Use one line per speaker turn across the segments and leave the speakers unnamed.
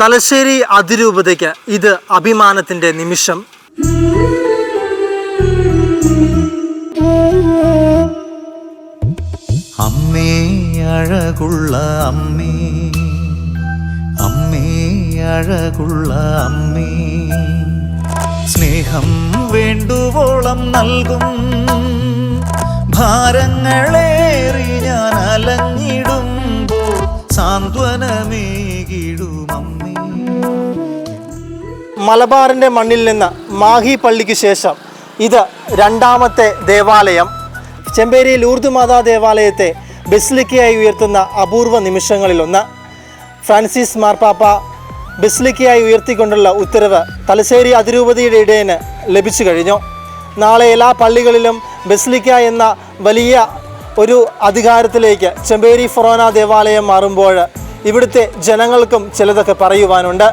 തലശ്ശേരി അതിരൂപതയ്ക്ക് ഇത് അഭിമാനത്തിന്റെ നിമിഷം.
അമ്മേ അഴകുള്ള അമ്മേ. അമ്മേ അഴകുള്ള അമ്മേ. സ്നേഹം വേണ്ടുവോളം നൽകും. ഭാരങ്ങളേറി ഞാൻ അലഞ്ഞിടുമ്പോൾ സാന്ത്വനമേകിടും
മലബാറിന്റെ മണ്ണിൽ നിന്ന് മാഹി പള്ളിക്ക് ശേഷം ഇത് രണ്ടാമത്തെ ദേവാലയം. ചെമ്പേരി ലൂർദ് മാതാ ദേവാലയത്തെ ബെസ്ലിക്കയായി ഉയർത്തുന്ന അപൂർവ നിമിഷങ്ങളിലൊന്ന്. ഫ്രാൻസിസ് മാർപ്പാപ്പ ബെസ്ലിക്കയായി ഉയർത്തിക്കൊണ്ടുള്ള ഉത്തരവ് തലശ്ശേരി അതിരൂപതയുടെ ഇടയന് ലഭിച്ചു കഴിഞ്ഞു. നാളെ എല്ലാ പള്ളികളിലും ബെസ്ലിക്ക എന്ന വലിയ ഒരു അധികാരത്തിലേക്ക് ചെമ്പേരി ഫൊറോന ദേവാലയം മാറുമ്പോൾ ഇവിടുത്തെ ജനങ്ങൾക്കും ചിലതൊക്കെ പറയുവാനുണ്ട്.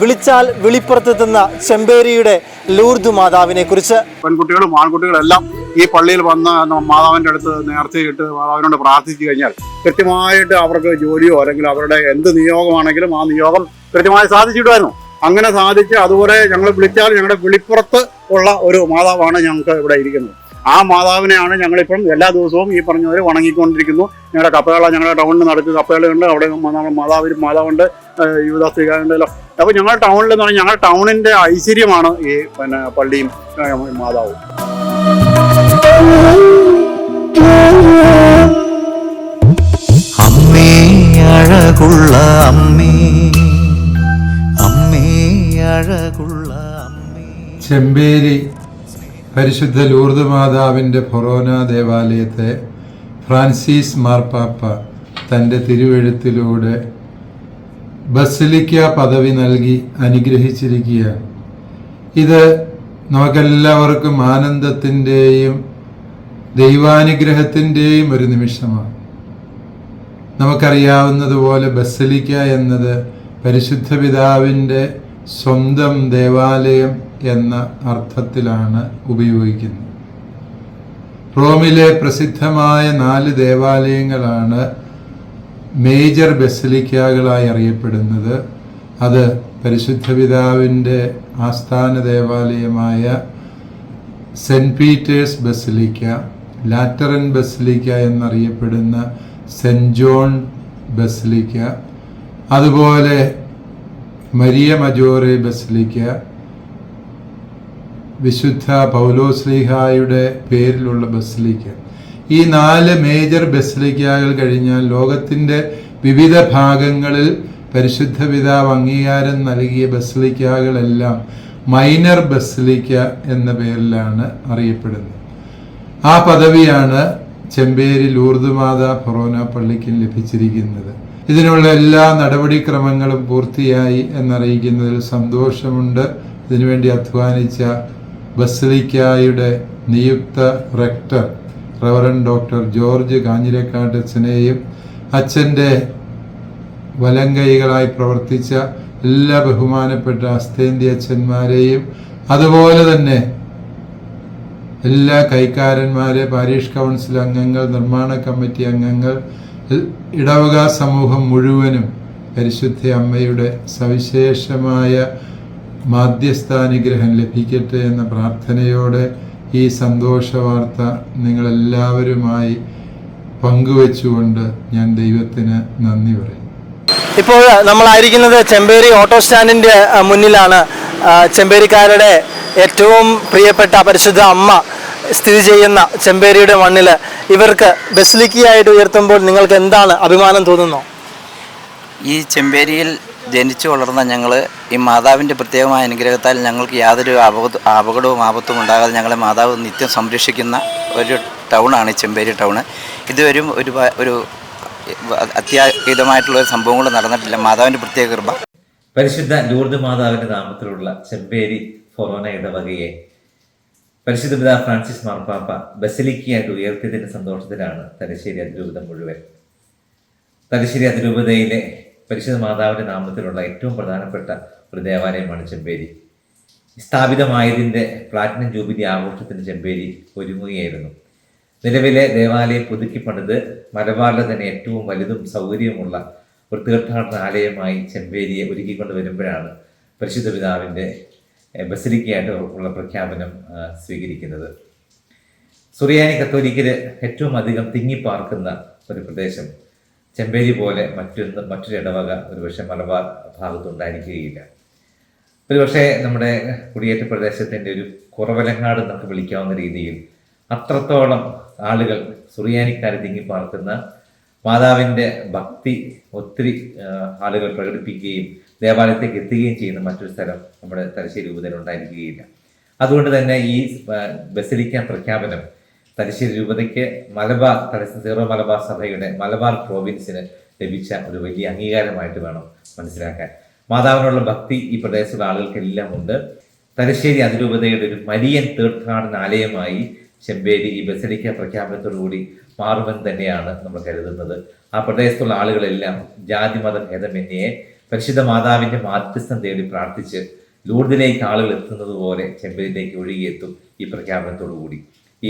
വിളിച്ചാൽ വിളിപ്പുറത്തെത്തുന്ന ചെമ്പേരിയുടെ ലൂർദു മാതാവിനെ കുറിച്ച്
പെൺകുട്ടികളും ആൺകുട്ടികളും എല്ലാം ഈ പള്ളിയിൽ വന്ന മാതാവിന്റെ അടുത്ത് നേർച്ചയിട്ട് മാതാവിനോട് പ്രാർത്ഥിച്ചു കഴിഞ്ഞാൽ കൃത്യമായിട്ട് അവർക്ക് ജോലിയോ അല്ലെങ്കിൽ അവരുടെ എന്ത് നിയോഗമാണെങ്കിലും ആ നിയോഗം കൃത്യമായി സാധിച്ചിടുമായിരുന്നു അങ്ങനെ സാധിച്ച് അതുപോലെ ഞങ്ങൾ വിളിച്ചാൽ ഞങ്ങളുടെ വിളിപ്പുറത്ത് ഉള്ള ഒരു മാതാവാണ് ഞങ്ങൾക്ക് ഇവിടെ ഇരിക്കുന്നത്. ആ മാതാവിനെയാണ് ഞങ്ങളിപ്പം എല്ലാ ദിവസവും ഈ പറഞ്ഞവർ വണങ്ങിക്കൊണ്ടിരിക്കുന്നു. ഞങ്ങളുടെ കപ്പകള ഞങ്ങളുടെ ടൗണിൽ നടക്കുക കപ്പകളുണ്ട്. അവിടെ മാതാവ് മാതാവിന് മാതാവുണ്ട് യുവദാസ്തികാരുണ്ടല്ലോ അപ്പോൾ ഞങ്ങളുടെ ടൗണിൽ എന്ന് പറഞ്ഞാൽ ഞങ്ങളുടെ ടൗണിന്റെ ഐശ്വര്യമാണ് ഈ പിന്നെ പള്ളിയും മാതാവും.
അമ്മേ അഴകുള്ള അമ്മേ. അമ്മേ അഴകുള്ള അമ്മേ.
ചെമ്പേരി. പരിശുദ്ധ ലൂർദ് മാതാവിന്റെ ഫൊറോന ദേവാലയത്തെ ഫ്രാൻസിസ് മാർപ്പാപ്പ തന്റെ തിരുവെഴുത്തിലൂടെ ബസിലിക്ക പദവി നൽകി അനുഗ്രഹിച്ചിരിക്കുകയാണ് ഇത് നമുക്കെല്ലാവർക്കും ആനന്ദത്തിന്റെയും ദൈവാനുഗ്രഹത്തിന്റെയും ഒരു നിമിഷമാണ്. നമുക്കറിയാവുന്നതുപോലെ ബസലിക്ക എന്നത് പരിശുദ്ധ പിതാവിന്റെ സ്വന്തം ദേവാലയം എന്ന അർത്ഥത്തിലാണ് ഉപയോഗിക്കുന്നത്. റോമിലെ പ്രസിദ്ധമായ നാല് ദേവാലയങ്ങളാണ് മേജർ ബസലിക്കകളായി അറിയപ്പെടുന്നത്. അത് പരിശുദ്ധ പിതാവിന്റെ ആസ്ഥാന ദേവാലയമായ saint Peter's basilica Lateran basilica എന്നറിയപ്പെടുന്ന സെന്റ് ജോൺ ബസലിക്ക അതുപോലെ മരിയ മജോറെ ബസിലിക്ക വിശുദ്ധ പൗലോസ്ലിഹായുടെ പേരിലുള്ള ബസ്ലിക്ക ഈ നാല് മേജർ ബസ്ലിക്കകൾ കഴിഞ്ഞാൽ ലോകത്തിന്റെ വിവിധ ഭാഗങ്ങളിൽ പരിശുദ്ധ പിതാവ് അംഗീകാരം നൽകിയ ബസ്ലിക്കകളെല്ലാം മൈനർ ബസ്ലിക്ക എന്ന പേരിലാണ് അറിയപ്പെടുന്നത്. ആ പദവിയാണ് ചെമ്പേരി ലൂർദുമാത മാതാ ഫൊറോന പള്ളിക്കും ലഭിച്ചിരിക്കുന്നത്. ഇതിനുള്ള എല്ലാ നടപടിക്രമങ്ങളും പൂർത്തിയായി എന്നറിയിക്കുന്നതിൽ സന്തോഷമുണ്ട്. ഇതിനുവേണ്ടി അധ്വാനിച്ച ബസലിക്കായുടെ നിയുക്ത റെക്ടർ റവറൻ ഡോക്ടർ ജോർജ് കാഞ്ഞിരക്കാട്ടച്ചനെയും അച്ഛന്റെ വലങ്കൈകളായി പ്രവർത്തിച്ച എല്ലാ ബഹുമാനപ്പെട്ട അസ്തേന്ത്യ അച്ഛന്മാരെയും അതുപോലെ തന്നെ എല്ലാ കൈക്കാരന്മാരെ പാരീഷ് കൗൺസിൽ അംഗങ്ങൾ നിർമ്മാണ കമ്മിറ്റി അംഗങ്ങൾ ഇടവക സമൂഹം മുഴുവനും പരിശുദ്ധ അമ്മയുടെ സവിശേഷമായ മാധ്യസ്ഥാനുഗ്രഹം ലഭിക്കട്ടെ എന്ന പ്രാർത്ഥനയോടെ ഈ സന്തോഷ വാർത്ത നിങ്ങളെല്ലാവരുമായി പങ്കുവെച്ചുകൊണ്ട് ഞാൻ ദൈവത്തിന് നന്ദി പറയും
ഇപ്പോൾ നമ്മളായിരിക്കുന്നത് ചെമ്പേരി ഓട്ടോ സ്റ്റാൻഡിന്റെ മുന്നിലാണ്. ചെമ്പേരിക്കാരുടെ ഏറ്റവും പ്രിയപ്പെട്ട പരിശുദ്ധ അമ്മ സ്ഥിതി ചെയ്യുന്ന ചെമ്പേരിയുടെ മണ്ണിൽ ഇവർക്ക് ബസ്ലിക്കിയായിട്ട് ഉയർത്തുമ്പോൾ നിങ്ങൾക്ക് എന്താണ് അഭിമാനം തോന്നുന്നു?
ഈ ചെമ്പേരിയിൽ ജനിച്ചു വളർന്ന ഞങ്ങൾ ഈ മാതാവിന്റെ പ്രത്യേകമായ അനുഗ്രഹത്താൽ ഞങ്ങൾക്ക് യാതൊരു അപകട അപകടവും ആപത്തും ഉണ്ടാകാതെ ഞങ്ങളെ മാതാവ് നിത്യം സംരക്ഷിക്കുന്ന ഒരു ടൗണാണ് ചെമ്പേരി ടൗണ്. ഇതുവരും ഒരു ഒരു അത്യാഹിതമായിട്ടുള്ള ഒരു സംഭവങ്ങൾ നടന്നിട്ടില്ല. മാതാവിന്റെ പ്രത്യേക കൃപ.
പരിശുദ്ധ ലൂർദ് മാതാവിന്റെ നാമത്തിലുള്ള ചെമ്പേരി ഫൊറോന ഇടവകയെ പരിശുദ്ധ പിതാ ഫ്രാൻസിസ് മാർപ്പാപ്പ ബസലിക്കയായിട്ട് ഉയർത്തിയതിന്റെ സന്തോഷത്തിലാണ് തലശ്ശേരി അതിരൂപത മുഴുവൻ. തലശ്ശേരി അതിരൂപതയിലെ പരിശുദ്ധ മാതാവിന്റെ നാമത്തിലുള്ള ഏറ്റവും പ്രധാനപ്പെട്ട ഒരു ദേവാലയമാണ് ചെമ്പേരി. സ്ഥാപിതമായതിന്റെ പ്ലാറ്റിനം ജൂബിലി ആഘോഷത്തിന് ചെമ്പേരി ഒരുങ്ങുകയായിരുന്നു. നിലവിലെ ദേവാലയം പുതുക്കി പണിത് മലബാറിലെ തന്നെ ഏറ്റവും വലുതും സൗകര്യവുമുള്ള ഒരു തീർത്ഥാടന ആലയമായി ചെമ്പേരിയെ ഒരുക്കിക്കൊണ്ട് വരുമ്പോഴാണ് പരിശുദ്ധ പിതാവിന്റെ ബസിലിക്കായിട്ട് ഉള്ള പ്രഖ്യാപനം സ്വീകരിക്കുന്നത്. സുറിയാനി കത്തോലിക്കര് ഏറ്റവും അധികം തിങ്ങിപ്പാർക്കുന്ന ഒരു പ്രദേശം. ചെമ്പേരി പോലെ മറ്റൊന്ന് മറ്റൊരു ഇടവക ഒരുപക്ഷെ മലബാർ ഭാഗത്തുണ്ടായിരിക്കുകയില്ല ഒരുപക്ഷെ നമ്മുടെ കുടിയേറ്റ പ്രദേശത്തിന്റെ ഒരു കുറവലങ്ങാട് നമുക്ക് വിളിക്കാവുന്ന രീതിയിൽ അത്രത്തോളം ആളുകൾ സുറിയാനിക്കാരെ തിങ്ങിപ്പാർക്കുന്ന മാതാവിന്റെ ഭക്തി ഒത്തിരി ആളുകൾ പ്രകടിപ്പിക്കുകയും ദേവാലയത്തേക്ക് എത്തുകയും ചെയ്യുന്ന മറ്റൊരു സ്ഥലം നമ്മുടെ തലശ്ശേരി രൂപതയിൽ ഉണ്ടായിരിക്കുകയില്ല. അതുകൊണ്ട് തന്നെ ഈ ബസിലിക്ക പ്രഖ്യാപനം തലശ്ശേരി രൂപതയ്ക്ക് മലബാർ തലശ്ശേരി സീറോ മലബാർ സഭയുടെ മലബാർ പ്രോവിൻസിന് ലഭിച്ച ഒരു വലിയ അംഗീകാരമായിട്ട് വേണം മനസ്സിലാക്കാൻ. മാതാവിനുള്ള ഭക്തി ഈ പ്രദേശത്തുള്ള ആളുകൾക്കെല്ലാം ഉണ്ട്. തലശ്ശേരി അതിരൂപതയുടെ ഒരു മരിയൻ തീർത്ഥാടന ആലയമായി ചെമ്പേരി ഈ ബസലിക്ക പ്രഖ്യാപനത്തോടുകൂടി മാറുമെന്ന് തന്നെയാണ് നമ്മൾ കരുതുന്നത്. ആ പ്രദേശത്തുള്ള ആളുകളെല്ലാം ജാതി മത ഭേദമന്യേ പരിശുദ്ധ മാതാവിന്റെ മാധ്യസ്ഥം തേടി പ്രാർത്ഥിച്ച് ലൂർദിലേക്ക് ആളുകൾ എത്തുന്നത് പോലെ ചെമ്പേരിയിലേക്ക് ഒഴുകിയെത്തും ഈ പ്രഖ്യാപനത്തോടു കൂടി.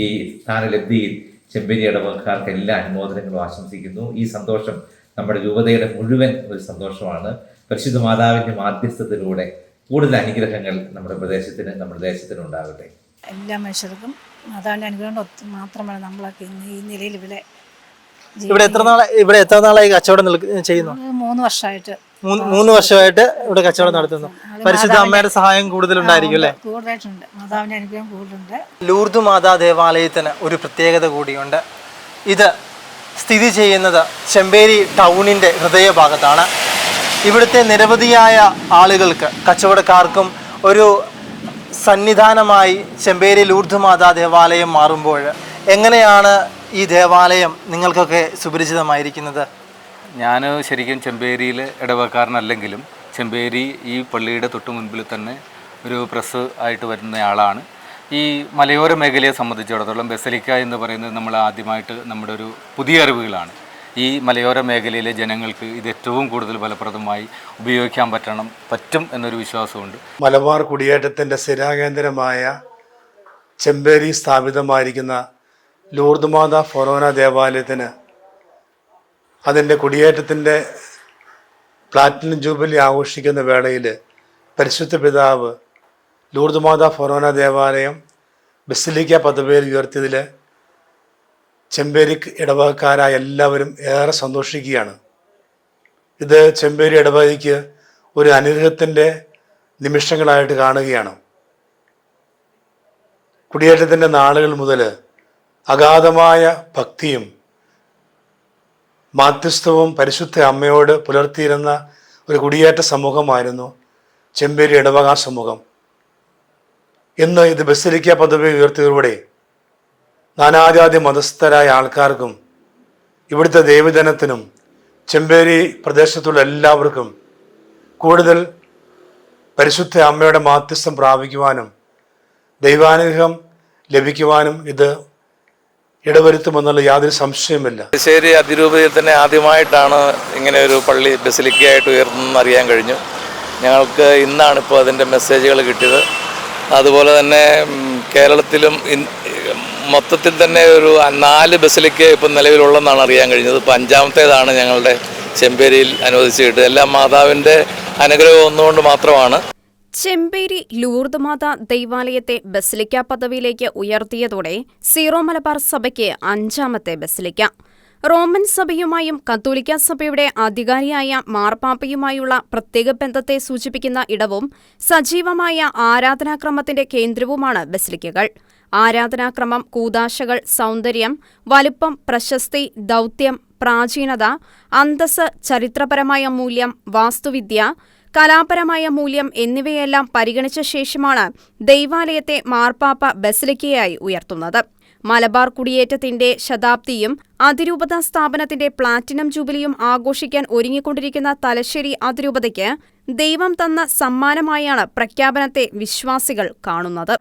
ഈ സ്ഥാനലബ്ധിയിൽ ചെമ്പേരി ഇടവക്കാർക്ക് എല്ലാ അനുമോദനങ്ങളും ആശംസിക്കുന്നു. ഈ സന്തോഷം നമ്മുടെ രൂപതയുടെ മുഴുവൻ ഒരു സന്തോഷമാണ്. പരിശുദ്ധ മാതാവിന്റെ മാധ്യസ്ഥത്തിലൂടെ കൂടുതൽ അനുഗ്രഹങ്ങൾ നമ്മുടെ പ്രദേശത്തിന് നമ്മുടെ ദേശത്തിന് ഉണ്ടാകട്ടെ.
എല്ലാ മനുഷ്യർക്കും മാതാവിന്റെ അനുഗ്രഹം. മാത്രമാണ് നമ്മളൊക്കെ ഇന്ന് ഈ നിലയിൽ ഇവിടെ
ഇവിടെ എത്ര നാളെ ഇവിടെ എത്ര നാളായി കച്ചവടം ചെയ്യുന്നു?
മൂന്ന് വർഷമായിട്ട്
മൂന്ന് വർഷമായിട്ട് ഇവിടെ കച്ചവടം നടത്തുന്നു. പരിശുദ്ധ അമ്മയുടെ സഹായം കൂടുതലുണ്ടായിരിക്കും അല്ലേ
കൂടുതലായിട്ടുണ്ട്. മാതാവിന്റെ അനുഗ്രഹം കൂടുതലുണ്ട്.
ലൂർദ് മാതാ ദേവാലയത്തിന് ഒരു പ്രത്യേകത കൂടിയുണ്ട്. ഇത് സ്ഥിതി ചെയ്യുന്നത് ചെമ്പേരി ടൗണിന്റെ ഹൃദയഭാഗത്താണ്. ഇവിടുത്തെ നിരവധിയായ ആളുകൾക്ക് കച്ചവടക്കാർക്കും ഒരു സന്നിധാനമായി ചെമ്പേരി ലൂർദ് മാതാ ദേവാലയം മാറുമ്പോൾ എങ്ങനെയാണ് ഈ ദേവാലയം നിങ്ങൾക്കൊക്കെ സുപരിചിതമായിരിക്കുന്നത്?
ഞാൻ ശരിക്കും ചെമ്പേരിയിൽ ഇടവക്കാരനല്ലെങ്കിലും ചെമ്പേരി ഈ പള്ളിയുടെ തൊട്ട് മുൻപിൽ തന്നെ ഒരു പ്രസ് ആയിട്ട് വരുന്ന ആളാണ്. ഈ മലയോര മേഖലയെ സംബന്ധിച്ചിടത്തോളം ബസലിക്ക എന്ന് പറയുന്നത് നമ്മൾ ആദ്യമായിട്ട് നമ്മുടെ ഒരു പുതിയ അറിവുകളാണ്. ഈ മലയോര മേഖലയിലെ ജനങ്ങൾക്ക് ഇത് ഏറ്റവും കൂടുതൽ ഫലപ്രദമായി ഉപയോഗിക്കാൻ പറ്റണം പറ്റും എന്നൊരു വിശ്വാസമുണ്ട്.
മലബാർ കുടിയേറ്റത്തിന്റെ സ്ഥിരാകേന്ദ്രമായ ചെമ്പേരി സ്ഥാപിതമായിരിക്കുന്ന ലൂർദ്മാത ഫൊറോന ദേവാലയത്തിന് അതിന്റെ കുടിയേറ്റത്തിന്റെ പ്ലാറ്റിനം ജൂബിലി ആഘോഷിക്കുന്ന വേളയിൽ പരിശുദ്ധ പിതാവ് ലൂർദ് മാതാ ഫൊറോന ദേവാലയം ബസിലിക്ക പദവിയിൽ ഉയർത്തിയതിൽ ചെമ്പേരി ഇടവകക്കാരായ എല്ലാവരും ഏറെ സന്തോഷിക്കുകയാണ്. ഇത് ചെമ്പേരി ഇടവകയ്ക്ക് ഒരു അനുഗ്രഹത്തിന്റെ നിമിഷങ്ങളായിട്ട് കാണുകയാണ്. കുടിയേറ്റത്തിന്റെ നാളുകൾ മുതൽ അഗാധമായ ഭക്തിയും മാധ്യസ്ഥവും പരിശുദ്ധ അമ്മയോട് പുലർത്തിയിരുന്ന ഒരു കുടിയേറ്റ സമൂഹമായിരുന്നു ചെമ്പേരി ഇടവക സമൂഹം. ഇന്ന് ഇത് ബസലിക്ക പദവി ഉയർത്തിയതിലൂടെ നാനാജാതി മതസ്ഥരായ ആൾക്കാർക്കും ഇവിടുത്തെ ദൈവജനത്തിനും ചെമ്പേരി പ്രദേശത്തുള്ള എല്ലാവർക്കും കൂടുതൽ പരിശുദ്ധ അമ്മയുടെ മാധ്യസ്ഥം പ്രാപിക്കുവാനും ദൈവാനുഗ്രഹം ലഭിക്കുവാനും ഇത് ഇടവരുത്തുമെന്നുള്ള യാതൊരു സംശയമില്ല
ശരി അതിരൂപതയിൽ തന്നെ ആദ്യമായിട്ടാണ് ഇങ്ങനെ ഒരു പള്ളി ബസിലിക്കയായിട്ട് ഉയർന്നതെന്ന് അറിയാൻ കഴിഞ്ഞു. ഞങ്ങൾക്ക് ഇന്നാണ് ഇപ്പോൾ അതിന്റെ മെസ്സേജുകൾ കിട്ടിയത്. അതുപോലെ തന്നെ കേരളത്തിലും മൊത്തത്തിൽ തന്നെ ഒരു നാല് ബസിലിക്ക ഇപ്പം നിലവിലുള്ളതെന്നാണ് അറിയാൻ കഴിഞ്ഞത്. ഇപ്പം അഞ്ചാമത്തേതാണ് ഞങ്ങളുടെ ചെമ്പേരിയിൽ അനുവദിച്ച് കിട്ടുക എല്ലാം മാതാവിന്റെ അനുഗ്രഹം ഒന്നുകൊണ്ട് മാത്രമാണ്.
ചെമ്പേരി ലൂർദ് മാത ദൈവാലയത്തെ ബസിലിക്ക പദവിയിലേക്ക് ഉയർത്തിയതോടെ സീറോ മലബാർ സഭയ്ക്ക് അഞ്ചാമത്തെ ബസിലിക്ക. റോമൻ സഭയുമായും കത്തോലിക്ക സഭയുടെ അധികാരിയായ മാർപ്പാപ്പയുമായുള്ള പ്രത്യേക ബന്ധത്തെ സൂചിപ്പിക്കുന്ന ഇടവും സജീവമായ ആരാധനാക്രമത്തിന്റെ കേന്ദ്രവുമാണ് ബസിലിക്കകൾ. ആരാധനാക്രമം കൂതാശകൾ സൗന്ദര്യം വലുപ്പം പ്രശസ്തി ദൗത്യം പ്രാചീനത അന്തസ് ചരിത്രപരമായ മൂല്യം വാസ്തുവിദ്യ കലാപരമായ മൂല്യം എന്നിവയെല്ലാം പരിഗണിച്ച ശേഷമാണ് ദൈവാലയത്തെ മാർപ്പാപ്പ ബസിലിക്കയായി ഉയർത്തുന്നത്. മലബാർ കുടിയേറ്റത്തിന്റെ ശതാബ്ദിയും അതിരൂപത സ്ഥാപനത്തിന്റെ പ്ലാറ്റിനം ജൂബിലിയും ആഘോഷിക്കാൻ ഒരുങ്ങിക്കൊണ്ടിരിക്കുന്ന തലശ്ശേരി അതിരൂപതയ്ക്ക് ദൈവം തന്ന സമ്മാനമായാണ് പ്രഖ്യാപനത്തെ വിശ്വാസികൾ കാണുന്നത്.